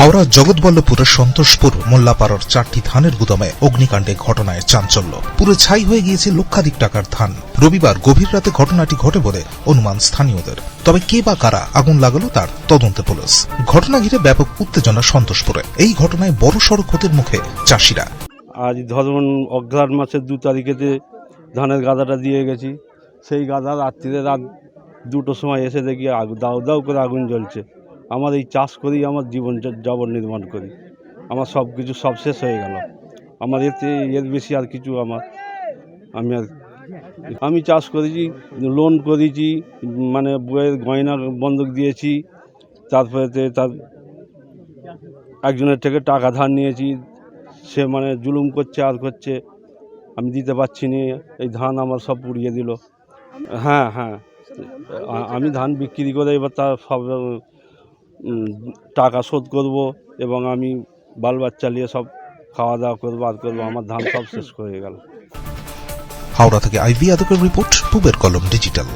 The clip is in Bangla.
হাওড়া জগৎবল্লভপুরের সন্তোষপুর মোল্লাপাড়ার চারটি ধানের গুদামে অগ্নিকাণ্ডে ঘটনায় চাঞ্চল্য। পুরো ছাই হয়ে গিয়েছে লক্ষাধিক টাকার ধান। রবিবার গভীর রাতে ঘটনাটি ঘটে বলে অনুমান স্থানীয়দের। তবে কে বা কারা আগুন লাগালো তার তদন্তে পুলিশ। ঘটনা ঘিরে ব্যাপক উত্তেজনা সন্তোষপুরে। এই ঘটনায় বড়সড় ক্ষতির মুখে চাষিরা। আজ ধরুন অগ্রহায়ণ মাসের দু তারিখেতে ধানের গাদাটা দিয়ে গেছি। সেই গাদা রাত্রিরে রাত দুটোর সময় এসে দেখি দাউ দাউ করে আগুন জ্বলছে। আমার এই চাষ করেই আমার জীবন যাপন নির্মাণ করি। আমার সব কিছু সব শেষ হয়ে গেল। আমার এতে, এর বেশি আর কিছু আমার, আমি আর আমি চাষ করেছি লোন করেছি মানে বইয়ের গয়না বন্ধক দিয়েছি, তারপরে তার একজনের থেকে টাকা ধার নিয়েছি, সে মানে জুলুম করছে, আর করছে, আমি দিতে পারছি না, এই ধান আমার সব পুড়িয়ে দিল। হ্যাঁ হ্যাঁ আমি ধান বিক্রি করে এবার তার সব টাকা শোধ করব এবং আমি বাল বাচ্চা নিয়ে সব খাওয়া দাওয়া করব আর করব, আমার ধান সব শেষ হয়ে গেল। হাওড়া থেকে আইভি আদকের রিপোর্ট, পুবের কলম ডিজিটাল।